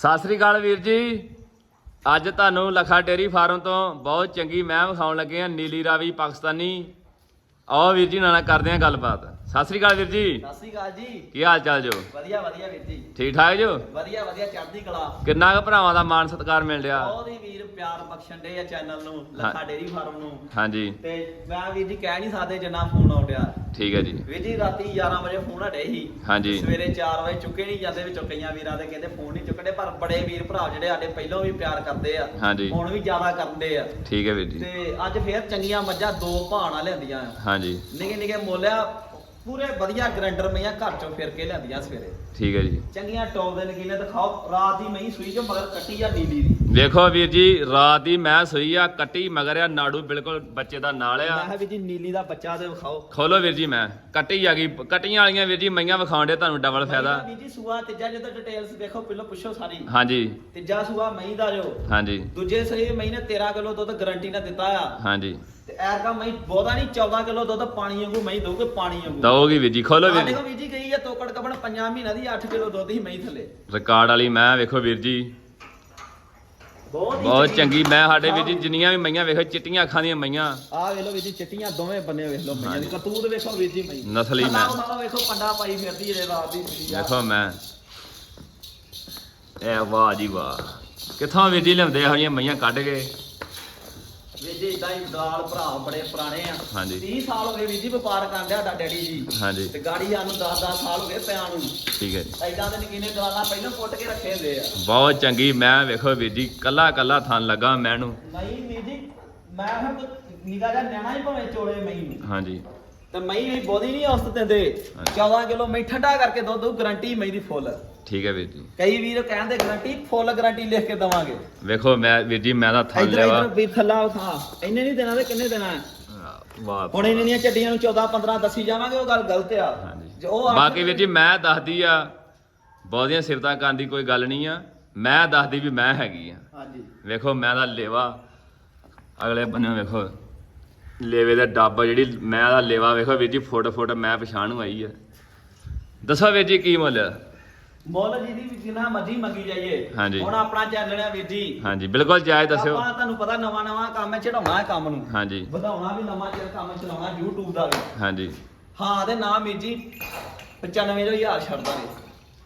ਸਤਿ ਸ੍ਰੀ ਅਕਾਲ ਵੀਰ ਜੀ। ਅੱਜ ਤੁਹਾਨੂੰ ਲਖਾ ਡੇਰੀ ਫਾਰਮ ਤੋਂ ਬਹੁਤ ਚੰਗੀ ਮੈਂ ਵਿਖਾਉਣ ਲੱਗੇ ਆ ਨੀਲੀ ਰਾਵੀ ਪਾਕਿਸਤਾਨੀ। ਆਓ ਵੀਰ ਜੀ ਨਾਲ ਕਰਦੇ ਆ ਗੱਲਬਾਤ। ਸਤਿ ਸ੍ਰੀ ਅਕਾਲ ਵੀਰ ਜੀ। ਸਤਿ ਸ਼੍ਰੀ ਅਕਾਲ ਜੀ। ਕੀ ਹਾਲ ਚਾਲ ਜੋ? ਵਧੀਆ ਵਧੀਆ ਵੀਰ ਜੀ। ਠੀਕ ਠਾਕ ਜੋ? ਵਧੀਆ ਵਧੀਆ ਚੜ੍ਹਦੀ ਕਲਾ। ਕਿੰਨਾ ਕੁ ਭਰਾਵਾਂ ਦਾ ਮਾਣ ਸਤਿਕਾਰ ਮਿਲ ਰਿਹਾ? ਬਹੁਤ ਹੀ ਵੀਰ ਪਿਆਰ ਬਖਸ਼ਣ ਦੇ ਆ ਚੈਨਲ ਨੂੰ ਲੱਖਾ ਡੇਰੀ ਫਾਰਮ ਨੂੰ। ਹਾਂਜੀ। ਤੇ ਮੈਂ ਵੀਰ ਜੀ ਕਹਿ ਨਹੀਂ ਸਕਦੇ ਜਿੰਨਾ ਫੋਨ ਆਉਂਦਿਆ ਠੀਕ ਹੈ ਜੀ। ਵੀਰ ਜੀ ਰਾਤੀ 11 ਵਜੇ ਫੋਨ ਹਟੇ ਸੀ। ਹਾਂਜੀ। ਸਵੇਰੇ 4 ਵਜੇ ਚੁੱਕੇ ਨਹੀਂ ਜਾਂਦੇ ਵਿੱਚੋਂ ਕਈਆਂ ਵੀਰਾਂ ਦੇ ਕਹਿੰਦੇ ਫੋਨ ਨਹੀਂ ਚੁੱਕਦੇ ਪਰ ਬੜੇ ਵੀਰ ਭਰਾ ਜਿਹੜੇ ਸਾਡੇ ਪਹਿਲਾਂ ਵੀ ਪਿਆਰ ਕਰਦੇ ਆ ਹਾਂਜੀ। ਹੁਣ ਵੀ ਜ਼ਿਆਦਾ ਕਰਦੇ ਆ। ਠੀਕ ਹੈ ਵੀਰ ਜੀ। ਤੇ ਅੱਜ ਫੇਰ ਚੰਗੀਆਂ ਮੱਝਾਂ ਦੋ ਭਾਣਾ ਲਿਆਂਦੀਆਂ ਆ ਹਾਂਜੀ। ਨਿੱਕੇ ਨਿੱਕੇ ਮੋਲਿਆ ਪੂਰੇ ਵਧੀਆ ਗਰੰਡਰ ਮਈਆਂ ਘਰ ਚੋਂ ਫਿਰ ਕੇ ਲਿਆਂਦੀਆਂ ਸਵੇਰੇ। ਠੀਕ ਹੈ ਜੀ। ਚੰਗੀਆਂ ਟੌਪ ਦੇ ਨਗੀਨੇ ਦਿਖਾਓ ਰਾਤ ਦੀ ਮਹੀਂ ਸੂਈ ਜੋ ਮਗਰ ਕੱਟੀ ਆ ਨੀਲੀ ਦੀ। ਵੇਖੋ ਵੀਰ ਜੀ ਰਾਤ ਦੀ ਮੈਂ ਸੋਈ ਆ ਕੱਟੀ ਮਗਰ ਆ ਨਾੜੂ ਬਿਲਕੁਲ ਬੱਚੇ ਦਾ ਨਾਲ ਮੈਂ ਆ ਕਿਹਾ ਵੀ ਜੀ ਨੀਲੀ ਦਾ ਬੱਚਾ ਤੇ ਵਿਖਾਓ। ਖੋਲੋ ਵੀਰ ਜੀ ਮੈਂ ਕੱਟੀ ਆ ਗਈ ਕੱਟੀਆਂ ਵਾਲੀਆਂ ਵੀਰ ਜੀ ਮਈਆਂ ਵਿਖਾਉਣ ਦੇ ਤੁਹਾਨੂੰ ਡਬਲ ਫਾਇਦਾ। ਵੀ ਜੀ ਸੂਆ ਤੀਜਾ ਜਦੋਂ ਡਿਟੇਲਸ ਦੇਖੋ ਪਹਿਲਾਂ ਪੁੱਛੋ ਸਾਰੀ। ਹਾਂਜੀ। ਤੀਜਾ ਸੂਆ ਮਹੀਂ ਦਾ ਜੋ। ਹਾਂਜੀ। ਦੂਜੇ ਸਹੀ ਮਹੀਂ ਨੇ 13 ਕਿਲੋ ਦੁੱਧ ਗਾਰੰਟੀ ਨਾਲ ਦਿੱਤਾ ਆ। ਹਾਂਜੀ। ਐਰਕਾ ਮਹੀਂ ਬਹੁਤਾ ਨਹੀਂ 14 ਕਿਲੋ ਦੁੱਧ ਪਾਣੀ ਵਾਂਗੂ ਮਹੀਂ ਦਊਗੇ ਪਾਣੀ ਵਾਂਗੂ। ਦਓਗੀ ਵੀਰ ਜੀ ਖੋਲੋ ਵੀਰ ਸਾਡੇ ਜੀ। ਕੋਲ ਵੀ ਜੀ ਗਈ ਆ ਤੋਕੜ ਕਬਣ 5 ਮਹੀਨਿਆਂ ਦੀ 8 ਕਿਲੋ ਦੁੱਧ ਹੀ ਮਹੀਂ ਥੱਲੇ। ਰਿਕਾਰਡ ਵਾਲੀ ਮੈਂ ਵੇਖੋ ਵੀਰ ਜੀ। ਬਹੁਤ ਚੰਗੀ ਮੈਂ ਸਾਡੇ ਵੀਰ ਜੀ ਜਿੰਨੀਆਂ ਵੀ ਮਈਆਂ ਵੇਖੋ ਚਿੱਟੀਆਂ ਅੱਖਾਂ ਦੀਆਂ ਮਈਆਂ ਆ ਵੇਖ ਲਓ ਵੀਰ ਜੀ ਚਿੱਟੀਆਂ ਦੋਵੇਂ ਬੰਨੇ ਵੇਖ ਲਓ ਮਈਆਂ ਦੀ। ਕਤੂਤ ਵੇਖੋ ਵੀਰ ਜੀ ਮਈ ਨਸਲੀ ਮੈਂ। ਮੈਂ ਵੇਖੋ ਪੰਡਾ ਪਾਈ ਫਿਰਦੀ ਜਿਹੜੇ ਰਾਤ ਦੀ ਆ। ਵੇਖੋ ਮੈਂ। ਇਹ ਵਾਹ ਜੀ ਵਾਹ। ਕਿੱਥੋਂ ਵੀਰ ਜੀ ਲਿਆਉਂਦੇ ਇਹੋ ਜਿਹੀਆਂ ਮਈਆਂ ਕੱਢ ਕੇ? ਵੀਰ ਜੀ ਇਦਾਂ ਹੀ ਦਾਲ ਭਰਾ ਬੜੇ ਪੁਰਾਣੇ ਆ। ਹਾਂਜੀ। 30 ਸਾਲ ਹੋ ਗਏ ਵੀਰ ਜੀ ਵਪਾਰ ਕਰਦੇ ਸਾਡਾ ਡੈਡੀ ਜੀ। ਹਾਂਜੀ। ਤੇ ਗਾੜੀ ਸਾਨੂੰ 10-10 ਸਾਲ ਹੋ ਗਏ ਪਿਆਂ ਨੂੰ। ਠੀਕ ਹੈ ਜੀ। ਐਦਾਂ ਦੇ ਨਕੀਨੇ ਦਲਾਲਾਂ ਪਹਿਲਾਂ ਪੁੱਟ ਕੇ ਰੱਖੇ ਹੁੰਦੇ ਆ। ਬਹੁਤ ਚੰਗੀ ਮੈਂ ਵੇਖੋ ਵੀਰ ਜੀ ਕੱਲਾ ਕੱਲਾ ਥਣ ਲੱਗਾ ਮੈਨੂੰ ਨਹੀਂ ਵੀਰ ਜੀ ਮੈਂ ਹਾਂ ਨਿਗਾ ਨਿਆਣਾ ਹੀ ਭਾਵੇਂ ਚੋਲੇ ਨੂੰ ਹਾਂਜੀ। ਤੇ ਮਈ ਵੀ ਬੋਦੀ ਨਹੀਂ ਔਸਤ ਦਿੰਦੇ। ਹਾਂਜੀ। 14 ਕਿਲੋ ਮਈ ਠੰਡਾ ਕਰਕੇ ਦੁੱਧ ਦਊ ਗਾਰੰਟੀ ਮਈ ਦੀ ਫੁੱਲ। ਠੀਕ ਹੈ ਵੀਰ ਜੀ। ਕਈ ਵੀਰ ਕਹਿੰਦੇ ਗਾਰੰਟੀ ਫੁੱਲ ਗਾਰੰਟੀ ਲਿਖ ਕੇ ਦਵਾਂਗੇ। ਵੇਖੋ ਮੈਂ ਵੀਰ ਜੀ ਮੈਂ ਤਾਂ ਥਣ ਇਧਰ ਵਾ ਇਧਰ ਵੀ। ਥੱਲਾ ਖਾ ਇੰਨੇ ਨਹੀਂ ਦੇਣਾ ਤੇ ਕਿੰਨੇ ਦੇਣਾ ਹੈ? ਵਾਹ। ਹੁਣ ਇਹਨਾਂ ਦੀਆਂ ਚੱਡੀਆਂ ਨੂੰ 14 15 ਦੱਸੀ ਜਾਵਾਂਗੇ ਉਹ ਗੱਲ ਗਲਤ ਆ। ਜੇ ਉਹ ਬਾਕੀ ਵੀਰ ਜੀ ਮੈਂ ਦੱਸਦੀ ਆ ਬਹੁਤੀਆਂ ਸਿਫਤਾਂ ਕਰਨ ਦੀ ਕੋਈ ਗੱਲ ਨਹੀਂ ਆ। ਮੈਂ ਦੱਸਦੀ ਵੀ ਮੈਂ ਹੈਗੀ ਆ। ਹਾਂਜੀ। ਵੇਖੋ ਮੈਂ ਦਾ ਲੇਵਾ। ਅਗਲੇ ਬੰਨੇ ਵੇਖੋ। ਲੇਵੇ ਦਾ ਡੱਬ ਜਿਹੜੀ ਮੈਂ ਦਾ ਲੇਵਾ ਵੇਖੋ ਵੀਰ ਜੀ ਫੁੱਟ ਫੁੱਟ ਮੈਂ ਪਛਾਣ ਨੂੰ ਆਈ ਆ। ਦੱਸੋ ਵੀਰ ਜੀ ਕੀ ਮੁੱਲ? ਮੁੱਲ ਜੀ ਦੀ ਵੀ ਜਿੰਨਾ ਮਰਜ਼ੀ ਮੰਗੀ ਜਾਈਏ। ਹਾਂਜੀ। ਹੁਣ ਆਪਣਾ ਚੈਨਲ ਹੈ ਵੀਰ ਜੀ। ਹਾਂਜੀ ਬਿਲਕੁਲ ਜਾਇਜ਼ ਦੱਸਿਓ। ਆਪਾਂ ਤੁਹਾਨੂੰ ਪਤਾ ਨਵਾਂ ਨਵਾਂ ਕੰਮ ਹੈ ਚੜਾਉਣਾ ਹੈ ਕੰਮ ਨੂੰ। ਹਾਂਜੀ। ਵਧਾਉਣਾ ਵੀ ਨਵਾਂ ਚਿਰ ਕੰਮ ਚਲਾਉਣਾ YouTube ਦਾ ਵੀ। ਹਾਂਜੀ। ਹਾਂ ਤੇ ਨਾਮ ਵੀਰ ਜੀ 95000 ਛੱਡ ਦਾਂਗੇ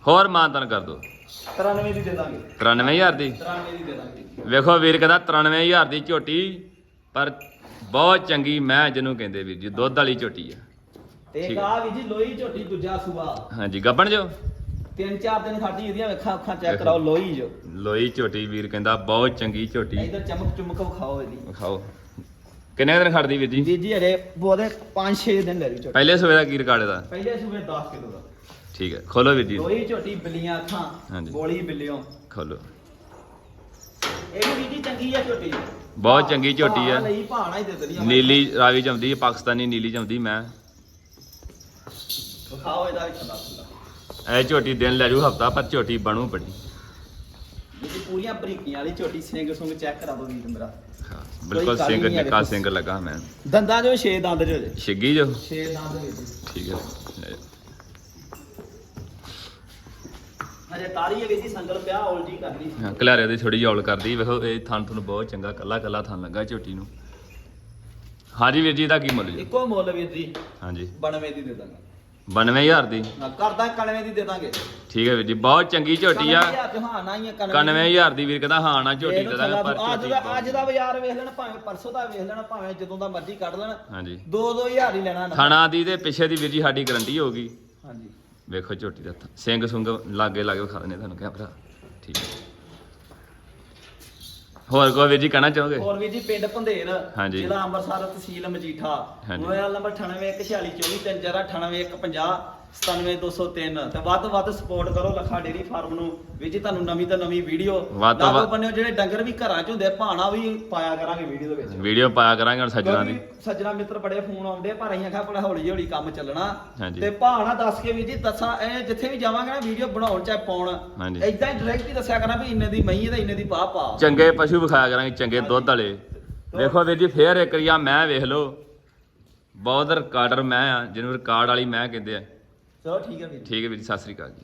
ਹੋਰ ਮਾਨਤਨ ਕਰ ਦਿਓ। 93 ਦੀ ਦੇ ਦਾਂਗੇ। 93000 ਦੀ? 93 ਦੀ ਦੇ ਦਾਂਗੇ। ਵੇਖੋ ਵੀਰ ਕਹਿੰਦਾ 93000 ਦੀ ਝੋਟੀ ਪਰ ਬਹੁਤ ਚੰਗੀ ਮੈਂ ਜਿਹਨੂੰ ਕਹਿੰਦੇ ਵੀਰ ਜੀ ਦੁੱਧ ਵਾਲੀ ਝੋਟੀ ਆ। ਤੇ ਠੀਕ ਕਾ ਵੀ ਜੀ ਲੋਈ ਝੋਟੀ ਦੂਜਾ ਸੂਆ। ਹਾਂਜੀ ਗੱਬਣ ਜੋ? ਤਿੰਨ ਚਾਰ ਦਿਨ ਖਾਦੀ ਇਹਦੀਆਂ ਵੇਖਾਂ ਅੱਖਾਂ ਚੈੱਕ ਕਰਾਓ ਲੋਈ ਜੋ। ਲੋਈ ਝੋਟੀ ਵੀਰ ਕਹਿੰਦਾ ਬਹੁਤ ਚੰਗੀ ਝੋਟੀ। ਇਧਰ ਚਮਕ ਚੁਮਕ ਵਿਖਾਓ ਇਹਦੀ। ਖਾਓ ਕਿੰਨੇ ਦਿਨ ਖੜਦੀ ਵੀਰ ਜੀ? ਵੀਰ ਜੀ ਹਰੇ ਬੋਦੇ 5-6 ਦਿਨ ਲੈ ਰਹੀ ਝੋਟੀ। ਪਹਿਲੇ ਸਵੇਰ ਦਾ ਕੀ ਰਿਕਾਰਡ ਇਹਦਾ? ਪਹਿਲੇ ਸੂਬੇ 10 ਕਿਲੋ ਦਾ। ਠੀਕ ਹੈ ਖੋਲੋ ਵੀਰ ਜੀ। ਲੋਈ ਝੋਟੀ ਬਿੱਲੀਆਂ ਅੱਖਾਂ ਹਾਂਜੀ। ਗੋਲੀ ਬਿੱਲਿਓ। ਖੋਲੋ। ਇਹ ਵੀ ਵੀਰ ਜੀ ਚੰਗੀ ਆ ਝੋਟੀ ਬਹੁਤ ਚੰਗੀ ਝੋਟੀ ਆ। ਭਾਣਾ ਹੀ ਨੀਲੀ ਰਾਵੀ ਜੰਮਦੀ ਹੈ ਪਾਕਿਸਤਾਨੀ ਨੀਲੀ ਜੰਮਦੀ ਮੈਂ। ਵਿਖਾਓ ਇਹਦਾ ਵੀ ਥੱਲਾ ਥੱਲਾ ਇਹ ਝੋਟੀ ਦਿਨ ਲੈ ਜੂ ਹਫਤਾ ਪਰ ਝੋਟੀ ਬਣੂ ਬੜੀ ਇਹ ਪੂਰੀਆਂ ਬਰੀਕੀਆਂ ਵਾਲੀ ਝੋਟੀ ਸਿੰਘ ਸੁੰਗ ਚੈੱਕ ਕਰਾ ਦੋ ਵੀਰ ਮੇਰਾ। ਬਿਲਕੁਲ ਹੈ ਨਿੱਕਾ। ਸਿੰਘ ਲੱਗਾ ਮੈਂ। ਦੰਦਾਂ ਜੋ 6 ਦੰਦ ਜੋ ਛਿੱਗੀ ਜੋ? 6 ਦੰਦ ਠੀਕ ਹੈ। ਤਾਰੀ ਸੰਗਲ ਪਿਆ ਕਰਨੀ ਹਾਂ ਕਲਾਰੇ ਦੀ ਥੋੜੀ ਔਲ ਕਰਦੀ ਵੇਖੋ ਇਹ ਥਣ ਤੁਹਾਨੂੰ ਬਹੁਤ ਚੰਗਾ ਕੱਲਾ ਕੱਲਾ ਥਣ ਲੱਗਾ ਝੋਟੀ ਨੂੰ। ਹਾਂਜੀ ਵੀਰ ਜੀ ਦਾ ਕੀ ਮੁੱਲ ਜੀ? ਇੱਕੋ ਮੁੱਲ ਵੀਰ ਜੀ। ਹਾਂਜੀ। 92 ਦੀ ਦੇ ਦਾਂਗੇ। 92000 ਦੀ? ਨਾ ਕਰਦਾ 91 ਦੀ ਦੇ ਦਾਂਗੇ। ਠੀਕ ਹੈ ਵੀਰ ਜੀ ਬਹੁਤ ਚੰਗੀ ਝੋਟੀ ਆ। 91,000 ਚ ਹਾਂ ਨਾ ਹੀ ਆ 91000 ਦੀ। ਵੀਰ ਕਹਿੰਦਾ ਹਾਂ ਨਾ ਝੋਟੀ ਦੇ ਦਾਂਗੇ ਪਰ ਅੱਜ ਦਾ ਅੱਜ ਦਾ ਬਾਜ਼ਾਰ ਵੇਖ ਲੈਣਾ ਭਾਵੇਂ ਪਰਸੋਂ ਦਾ ਵੇਖ ਲੈਣਾ ਭਾਵੇਂ ਜਦੋਂ ਦਾ ਮਰਜ਼ੀ ਕੱਢ ਲੈਣਾ। ਹਾਂਜੀ। 2-2000 ਹੀ ਲੈਣਾ ਥਣਾ ਦੀ ਤੇ ਪਿੱਛੇ ਦੀ ਵੀਰ ਜੀ ਸਾਡੀ ਗਰੰਟੀ ਹੋਊਗੀ ਹਾਂਜੀ। ਵੇਖੋ ਝੋਟੀ ਦਾ ਸਿੰਘ ਸੁੰਗ ਲਾਗੇ ਲਾਗੇ ਵਿਖਾ ਦਿੰਦੇ ਤੁਹਾਨੂੰ ਕਿਹਾ ਭਰਾ? ਠੀਕ ਹੋਰ ਕੋਈ ਵੀਰ ਜੀ ਕਹਿਣਾ ਚਾਹੋਗੇ? ਹੋਰ ਵੀ ਜੀ ਪਿੰਡ ਭੰਦੇਰ ਹਾਂਜੀ। ਜ਼ਿਲ੍ਹਾ ਅੰਮ੍ਰਿਤਸਰ ਤਹਿਸੀਲ ਮਜੀਠਾ। ਹਾਂਜੀ। ਮੋਬਾਈਲ ਨੰਬਰ 9816243098 97203 ਤੇ ਵੱਧ ਤੋਂ ਵੱਧ ਸਪੋਰਟ ਕਰੋ ਲੱਖਾ ਡੇਰੀ ਫਾਰਮ ਨੂੰ। ਵੀ ਜੀ ਤੁਹਾਨੂੰ ਨਵੀਂ ਤੋਂ ਨਵੀਂ ਵੀਡੀਓ ਵੱਧ ਤੋਂ ਵੱਧ- ਵੀਡੀਓ ਪਾਇਆ ਕਰਾਂਗੇ ਹੁਣ ਸੱਜਣਾ ਦੀ। ਸੱਜਣਾ ਮਿੱਤਰ ਬੜੇ ਫੋਨ ਆਉਂਦੇ ਪਰ ਅਸੀਂ ਆਖਿਆ ਬੜਾ ਹੌਲੀ ਹੌਲੀ ਕੰਮ ਚੱਲਣਾ। ਤੇ ਭਾਣਾ ਦੱਸ ਕੇ ਵੀ ਜੀ ਦੱਸਾਂ ਇਹ ਜਿੱਥੇ ਵੀ ਜਾਵਾਂਗੇ ਨਾ ਵੀਡੀਓ ਬਣਾਉਣ ਚਾਹੇ ਪਾਉਣ। ਇਦਾਂ ਹੀ ਡਾਇਰੈਕਟ ਹੀ ਦੱਸਿਆ ਕਰਨਾ ਵੀ ਇੰਨੇ ਦੀ ਮਹੀਂ ਹੈ ਤੇ ਇੰਨੇ ਦੀ ਪਾ ਪਾ। ਚੰਗੇ ਪਸ਼ੂ ਵਿਖਾਇਆ ਕਰਾਂਗੇ ਚੰਗੇ ਦੁੱਧ ਵਾਲੇ। ਵੇਖੋ ਵੀਰ ਜੀ ਫੇਰ ਇੱਕ ਰਿਆ ਮੈਂ ਵੇਖ ਲਓ। ਬਹੁਤ ਰਿਕਾਰਡਰ ਮੈਂ ਆ ਜਿਹਨੂੰ ਰਿਕਾਰਡ ਵਾਲੀ ਮੈਂ ਕਹਿੰਦੇ ਆ। ਚਲੋ ਠੀਕ ਹੈ ਵੀਰ ਜੀ। ਠੀਕ ਹੈ ਵੀਰ ਜੀ ਸਤਿ ਸ੍ਰੀ ਅਕਾਲ ਜੀ